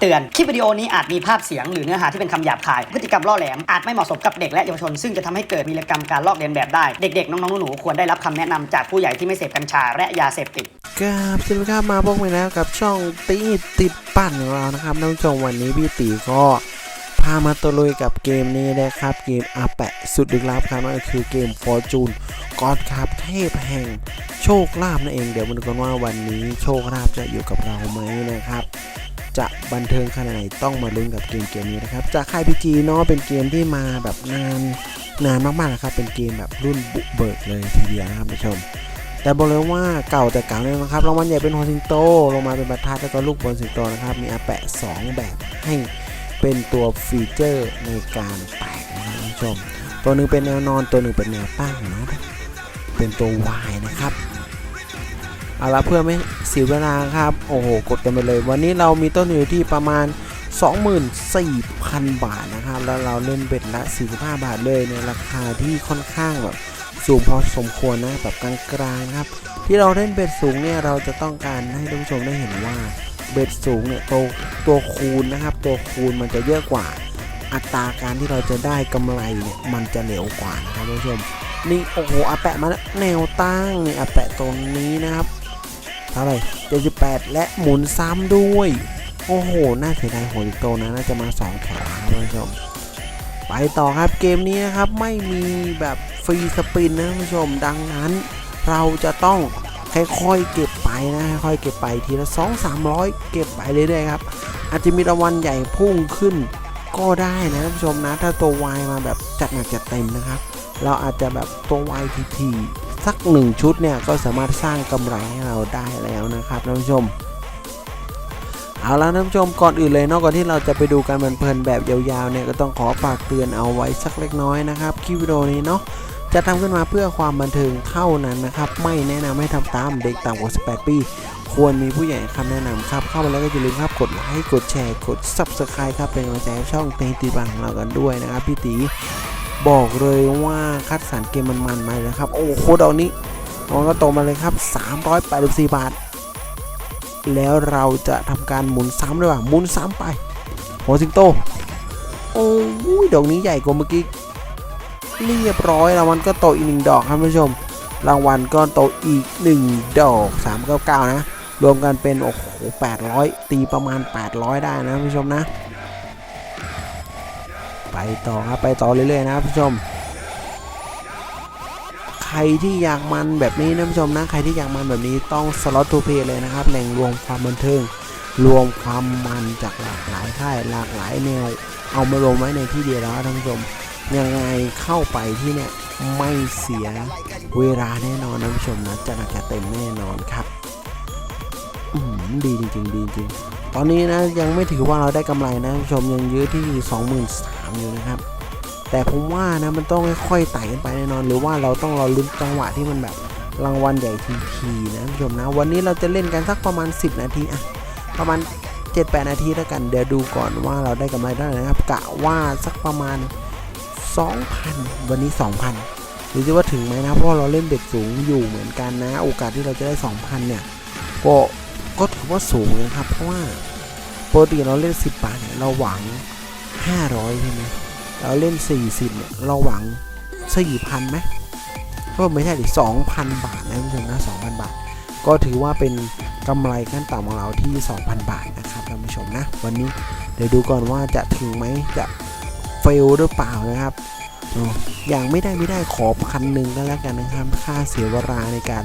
เตือน คลิปวิดีโอนี้อาจมีภาพเสียงหรือเนื้อหาที่เป็นคำหยาบคาย พฤติกรรมล่อแหลม อาจไม่เหมาะสมกับเด็กและเยาวชน ซึ่งจะทำให้เกิดวีรกรรมการลอกเลียนแบบได้ เด็กๆ น้องๆ หนูๆ ควรได้รับคำแนะนำจากผู้ใหญ่ที่ไม่เสพกัญชาและยาเสพติดกับสวัสดีครับมาพบกันแล้วกับช่องตีติดปั่นของเรานะครับท่านผู้ชมวันนี้พี่ตีก็พามาตะลุยกับเกมนี้นะครับ เกมอาแปะสุดลึกลับครับนั่นก็คือเกม Fortune กอดครับเทพแห่งโชคลาภนั่นเองเดี๋ยวมาดูกันว่าวันนี้โชคลาภจะอยู่กับเราไหมนะครับ จะบันเทิงขนาดไหนต้องมาลุ้นกับเกมเกมนี้นะครับ จากค่ายพีจีเนาะเป็นเกมที่มาแบบนานนานมากๆนะครับ เป็นเกมแบบรุ่นบุกเบิกเลยทีเดียวนะครับท่านผู้ชม แต่บอกเลยว่าเก่าแต่เก่าเลยนะครับรางวัลใหญ่เป็นหัวสิงโตลงมาเป็นบรรทัดแล้วก็ลูกบอลสิงโตนะครับ มีอาแปะ 2 แบบให้เป็นตัวฟีเจอร์ในการแตกนะครับท่านผู้ชม ตัวหนึ่งเป็นแนวนอนตัวหนึ่งเป็นแนวตั้งเนาะเป็นตัว Y นะครับ เอาละเพื่อไม่เสียเวลาครับ โอ้โห กดกันไปเลย วันนี้เรามีต้นอยู่ที่ประมาณ 24,000 บาทนะครับ แล้วเราเล่นเบ็ดละ 45 บาทเลยในราคาที่ค่อนข้างแบบสูงพอสมควรนะแบบกลางๆครับ ที่เราเล่นเบ็ดสูงเนี่ยเราจะต้องการให้ท่านผู้ชมได้เห็นว่าเบ็ดสูงเนี่ยตัวตัวคูณนะครับ ตัวคูณมันจะเยอะกว่าอัตราการที่เราจะได้กำไรเนี่ยมันจะเหลวกว่านะครับท่านผู้ชมนี่โอ้โหอาแปะมาแล้วแนวตั้งนี่อาแปะตรงนี้นะครับ เท่าไหร่78 และหมุนซ้ำด้วย โอ้โห น่าเสียดายโหดิโตนะ น่าจะมาสองแถวนะครับท่านผู้ชม ไปต่อครับเกมนี้นะครับ ไม่มีแบบฟรีสปินนะท่านผู้ชม ดังนั้นเราจะต้องค่อยๆเก็บไปนะ ค่อยๆเก็บไปทีละ 2 300 เก็บไปเรื่อยๆครับ อาจจะมีรางวัลใหญ่พุ่งขึ้นก็ได้นะท่านผู้ชมนะ ถ้าตัววายมาแบบจัดหนักจัดเต็มนะครับ เราอาจจะแบบตัววายทีๆ สักหนึ่งชุดเนี่ยก็สามารถสร้างกำไรให้เราได้แล้วนะครับท่านผู้ชม เอาละท่านผู้ชมก่อนอื่นเลยนอกก่อนที่เราจะไปดูกันเพลินแบบยาวๆเนี่ยก็ต้องขอฝากเตือนเอาไว้สักเล็กน้อยนะครับคลิปวิดีโอนี้เนาะจะทำขึ้นมาเพื่อความบันเทิงเท่านั้นนะครับ ไม่แนะนำให้ทำตามเด็กต่ำกว่า 18 ปี ควรมีผู้ใหญ่ให้คำแนะนำครับ เข้ามาแล้วก็อย่าลืมครับกดไลค์กดแชร์ กด Subscribe ครับเป็นกำลังใจให้ช่องเตงตีบังของเรากันด้วยนะครับพี่ตี บอกเลยว่าคัดสรรเกมมันๆมาเลยครับ โอ้โหดอกนี้มันก็โตมาเลยครับ 384 บาท แล้วเราจะทำการหมุนซ้ำด้วยว่าหมุนซ้ำไปหัวสิงโต โอ้ยดอกนี้ใหญ่กว่าเมื่อกี้เรียบร้อยรางวัลก็โตอีกหนึ่งดอกครับท่านผู้ชม รางวัลก็โตอีกหนึ่งดอก 399 นะ รวมกันเป็น โอ้โห 800 ตีประมาณ 800 ได้นะท่านผู้ชมนะ ไปต่อครับไปต่อเรื่อยๆนะครับท่านผู้ชม ใครที่อยากมันแบบนี้นะท่านผู้ชมนะใครที่อยากมันแบบนี้ต้องสล็อตทูเพย์เลยนะครับแหล่งรวมความบันเทิงรวมความมันจากหลากหลายค่ายหลากหลายแนว เอามารวมไว้ในที่เดียวแล้วท่านผู้ชมยังไงเข้าไปที่เนี่ยไม่เสียเวลาแน่นอนนะท่านผู้ชมนะจะนักจะเต็มแน่นอนครับดีจริงๆดีจริงตอนนี้นะยังไม่ถือว่าเราได้กำไรนะท่านผู้ชมยังยื้อที่ 3 อยู่นะครับ แต่ผมว่านะมันต้องค่อยๆไต่กันไปแน่นอน หรือว่าเราต้องรอลุ้นจังหวะที่มันแบบรางวัลใหญ่ทีๆนะผู้ชมนะ วันนี้เราจะเล่นกันสักประมาณ 10 นาทีอะประมาณ 7-8 นาทีแล้วกันเดี๋ยวดูก่อนว่าเราได้กำไรเท่าไหร่นะครับกะว่าสักประมาณ 2,000 วันนี้ 2,000หรือจะว่าถึงไหมนะเพราะเราเล่นเบ็ดสูงอยู่เหมือนกันนะ โอกาสที่เราจะได้ 2,000 เนี่ยก็ก็ถือว่าสูงนะครับเพราะว่าปกติเราเล่น 10 บาทเนี่ยเราหวัง 500 ใช่ไหมเราเล่น 40เนี่ยเราหวัง 4,000ไหมก็ไม่ใช่ดิ2,000 บาทนะคุณผู้ชมนะ2,000 บาท ก็ถือว่าเป็นกำไรขั้นต่ำของเราที่ 2,000 บาทนะครับท่านผู้ชมนะ วันนี้เดี๋ยวดูก่อนว่าจะถึงไหมจะเฟลหรือเปล่านะครับอย่างไม่ได้ไม่ได้ขอพันหนึ่งก็แล้วกันนะครับ ค่าเสียเวลาในการ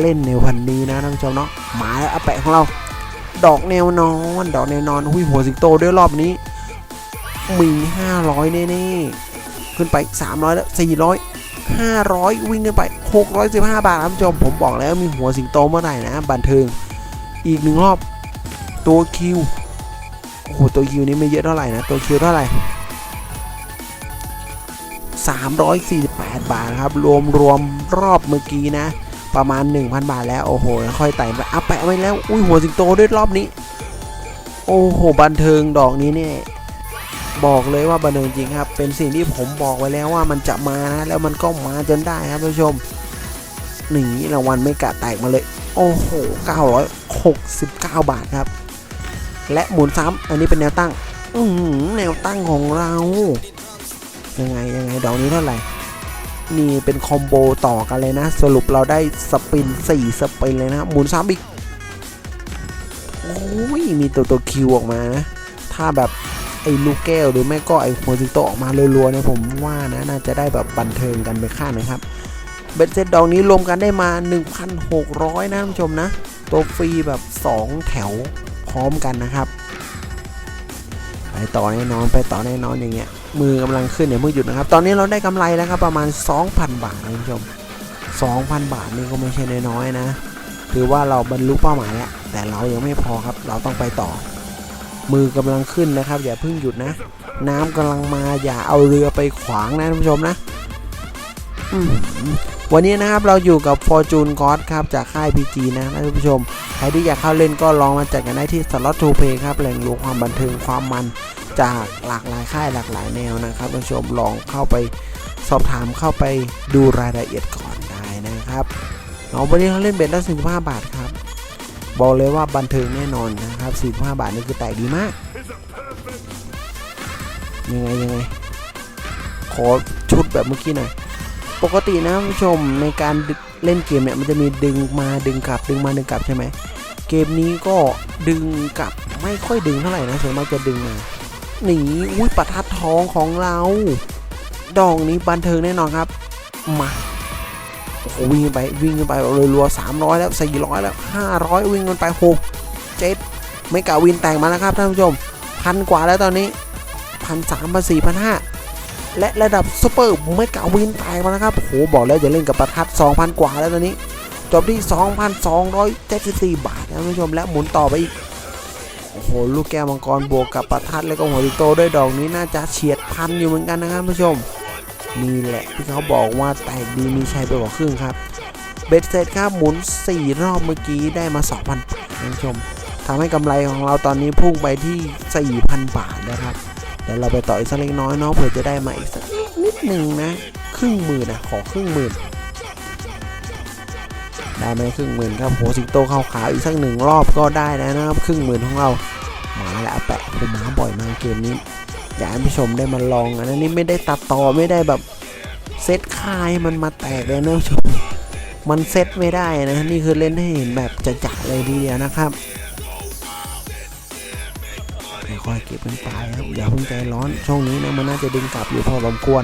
เล่นในวันนี้นะท่านผู้ชมเนาะหมาแล้วอาแปะของเรา ดอกแนวนอน ดอกแนวนอน หุ้ยหัวสิงโตด้วยรอบนี้ มี 500 แน่ๆ ขึ้นไป 300 แล้ว 400 500 วิ่งขึ้นไป 615 บาทครับผู้ชม ผมบอกแล้วมีหัวสิงโตเมื่อไหร่นะ บันเทิง อีกหนึ่งรอบ ตัวคิว โอ้โห ตัวคิวนี้ไม่เยอะเท่าไหร่นะ ตัวคิวเท่าไหร่ 348 บาทครับ รวมรวมรอบเมื่อกี้นะ ประมาณ 1,000 บาทแล้ว โอ้โห ค่อยไต่ไปอะแปะไว้แล้ว อุ้ย หัวสิงโตด้วยรอบนี้ โอ้โห บันเทิงดอกนี้เนี่ย บอกเลยว่าบันเทิงจริงครับ เป็นสิ่งที่ผมบอกไว้แล้วว่ามันจะมานะ แล้วมันก็มาจนได้ครับท่านผู้ชมหนีรางวัลไม่กะแตกมาเลย โอ้โห 969 บาทครับ และหมุนซ้ำอันนี้เป็นแนวตั้ง อืแนวตั้งของเรา ยังไงยังไงดอกนี้เท่าไหร่ นี่เป็นคอมโบต่อกันเลยนะ สรุปเราได้สปิน 4 สปินเลยนะหมุนซ้ำอีก โอ้ย มีตัวตัวคิวออกมานะ ถ้าแบบ ไอ้ลูกแก้วหรือไม่ก็ไอ้หัวสิงโตออกมารัวๆเนี่ยผมว่านะน่าจะได้แบบบันเทิงกันไปข้างนะครับเบ็ดเสร็จดอกนี้รวมกันได้มา 1,600 นะท่านผู้ชมนะ ตัวฟรีแบบ 2 แถวพร้อมกันนะครับ ไปต่อแน่นอนไปต่อแน่นอนอย่างเงี้ยมือกำลังขึ้นอย่าเพิ่งหยุดนะครับ ตอนนี้เราได้กำไรแล้วครับประมาณ 2,000 บาทนะคุณผู้ชม 2,000 บาทนี่ก็ไม่ใช่น้อยๆนะ ถือว่าเราบรรลุเป้าหมายแล้วแต่เรายังไม่พอครับเราต้องไปต่อ มือกำลังขึ้นนะครับ อย่าเพิ่งหยุดนะ น้ำกำลังมาอย่าเอาเรือไปขวางนะท่านผู้ชมนะอืมวันนี้นะครับเราอยู่กับ Fortune God ครับจากค่าย PG นะท่านผู้ชม ใครที่อยากเข้าเล่นก็ลองมาจัดกันได้ที่ Slot to Play ครับแหล่งรวมความบันเทิงความมันจากหลากหลายค่ายหลากหลายแนวนะครับท่านผู้ชมลองเข้าไปสอบถามเข้าไปดูรายละเอียดก่อนได้นะครับเอาวันนี้เขาเล่นเบ็ดละ15บาทครับ บอกเลยว่าบันเทิงแน่นอนนะครับ 45 บาทนี่คือแตกดีมาก ยังไงยังไง ขอชุดแบบเมื่อกี้หน่อย ปกตินะคุณผู้ชมในการเล่นเกมเนี่ยมันจะมีดึงมาดึงกลับ ดึงมาดึงกลับใช่ไหม เกมนี้ก็ดึงกลับไม่ค่อยดึงเท่าไหร่นะส่วนมากจะดึงมาหนีอุ้ยประทัดทองของเรา ดองนี้บันเทิงแน่นอนครับ มา วิ่งไปวิ่งไปรัวๆสามร้อยแล้วสี่ร้อยแล้วห้าร้อยวิ่งกันไปหกเจ็ดไม่กะวินแต่งมาแล้วครับท่านผู้ชมพันกว่าแล้วตอนนี้พันสามพันสี่พันห้าและระดับซูเปอร์ไม่กะวินแตกมาแล้วครับโหบอกแล้วอย่าเล่นกับประทัด2,000กว่าแล้วตอนนี้ จบที่2,274บาทนะท่านผู้ชมและหมุนต่อไปอีกโอ้โหลูกแก้วมังกรบวกกับประทัดแล้วก็หัวติโตด้วยดอกนี้น่าจะเฉียดพันอยู่เหมือนกันนะครับท่านผู้ชม นี่แหละที่เขาบอกว่าแตกดีมีชัยไปกว่าครึ่งครับ เบ็ดเสร็จครับหมุน 4 รอบเมื่อกี้ได้มา 2,000บาทท่านผู้ชมทำให้กำไรของเราตอนนี้พุ่งไปที่ 4,000 บาทนะครับเดี๋ยวเราไปต่ออีกสักเล็กน้อยเนาะเผื่อจะได้มาอีกสักนิดหนึ่งนะ ครึ่งหมื่นนะขอครึ่งหมื่นได้ไหมครึ่งหมื่นครับโหสิงโตเข้าขาอีกสักหนึ่งรอบก็ได้แล้วนะครับครึ่งหมื่นของเรามาแล้วแปะผมมาบ่อยมากเกมนี้ อยากให้ผู้ชมได้มาลองอันนี้ไม่ได้ตัดต่อไม่ได้แบบเซตคายมันมาแตกเลยนะผู้ชมมันเซตไม่ได้นะนี่คือเล่นให้เห็นแบบจะๆเลยทีเดียวนะครับค่อยๆเก็บเป็นปลายครับอย่าเพิ่งใจร้อนช่วงนี้นะมันน่าจะดึงกลับอยู่พอสมควร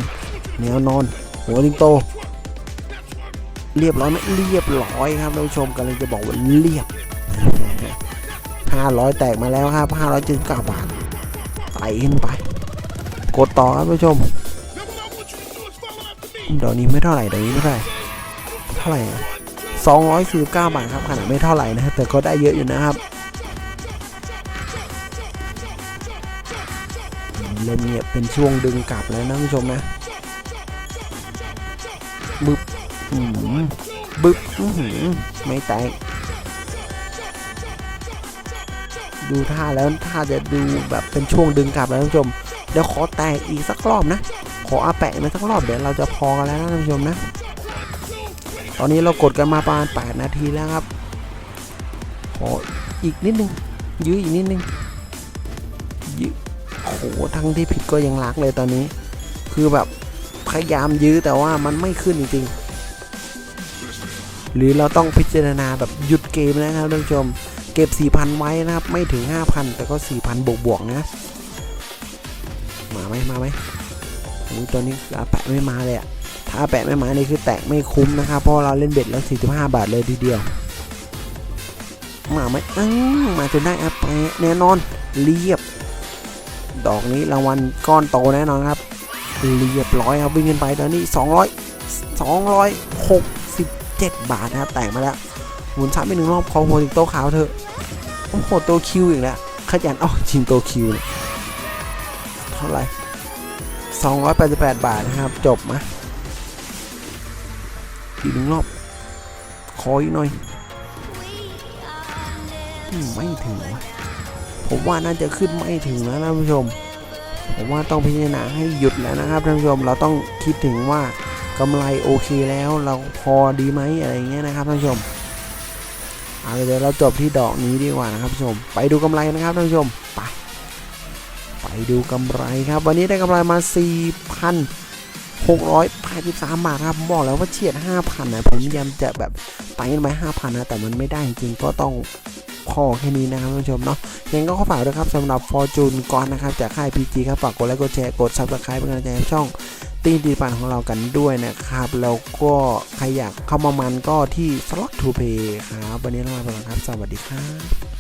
แนวนอนหัวสิงโต เรียบร้อยไหมเรียบร้อยครับท่านผู้ชมกำลังจะบอกว่าเรียบ 500 แตกมาแล้วครับ 579 บาทไต่ขึ้นไป กดต่อครับท่านผู้ชม เดี๋ยวนี้ไม่เท่าไหร่เดี๋ยวนี้ไม่เท่าไหร่เท่าไหร่สอะ249บาทครับขนาดไม่เท่าไหร่นะ แต่ก็ได้เยอะอยู่นะครับเริ่มเงียบเป็นช่วงดึงกลับแล้วนะท่านผู้ชมนะบึบอืมบึ๊บอื้อหือไม่แตกดูท่าแล้วท่าจะดูแบบเป็นช่วงดึงกลับแล้วท่านผู้ชม เดี๋ยวขอแตกอีกสักรอบนะ ขออาแปะมาสักรอบเดี๋ยวเราจะพอกันแล้วนะท่านผู้ชมนะ ตอนนี้เรากดกันมาประมาณ 8 นาทีแล้วครับ ขออีกนิดนึง ยื้ออีกนิดนึงยื้อโอ้โหทั้งที่ผิดก็ยังรักเลยตอนนี้ คือแบบพยายามยื้อแต่ว่ามันไม่ขึ้นจริงๆ หรือเราต้องพิจารณาแบบหยุดเกมนะครับท่านผู้ชม เก็บ 4,000 ไว้นะครับ ไม่ถึง 5,000 แต่ก็ 4,000 บวกบวกๆนะ ไหมมาไหมโอ้ตอนนี้อาแปะไม่มาเลยอะถ้าแปะไม่มานี่คือแตกไม่คุ้มนะครับเพราะเราเล่นเบ็ดแล้ว45 บาทเลยทีเดียว มาไหมอื้อมาจนได้อาแปะแน่นอนเรียบ ดอกนี้รางวัลก้อนโตแน่นอนครับเรียบร้อยครับวิ่งขึ้นไปตอนนี้ 200 267 บาทนะครับแต่งมาแล้วหมุนซ้ำไปหนึ่งรอบคอโหถึงโตขาวเถอะโอ้โหตัวคิวอีกแล้วขยันอาจริงตัวคิวเท่าไหร่ 288 บาทนะครับ จบมาอีกหนึ่งรอบ ขออีกหน่อยไม่ถึงวะผมว่าน่าจะขึ้นไม่ถึงแล้วนะท่านผู้ชม ผมว่าต้องพิจารณาให้หยุดแล้วนะครับท่านผู้ชมเราต้องคิดถึงว่ากำไรโอเคแล้วเราพอดีไหมอะไรเงี้ยนะครับท่านผู้ชมเอาเดี๋ยวเราจบที่ดอกนี้ดีกว่านะครับผู้ชม ไปดูกำไรนะครับท่านผู้ชมไป ดูกำไรครับ วันนี้ได้กำไรมา 4,683 บาทครับบอกแล้วว่าเฉียด 5,000นะผมพยายามจะแบบไต่ขึ้นไป5,000นะแต่มันไม่ได้จริงก็ต้องพอแค่นี้นะครับท่านผู้ชมเนาะยังก็ขอฝากด้วยครับสำหรับ Fortune ก่อนนะครับ จากค่าย PG ครับฝากกดไลค์กดแชร์กด Subscribe เป็นกำลังใจให้ช่องตีนดีปันของเรากันด้วยนะครับ แล้วก็ใครอยากเข้ามามันก็ที่ Slot to Pay ครับ วันนี้ลาไปก่อนครับ สวัสดีครับ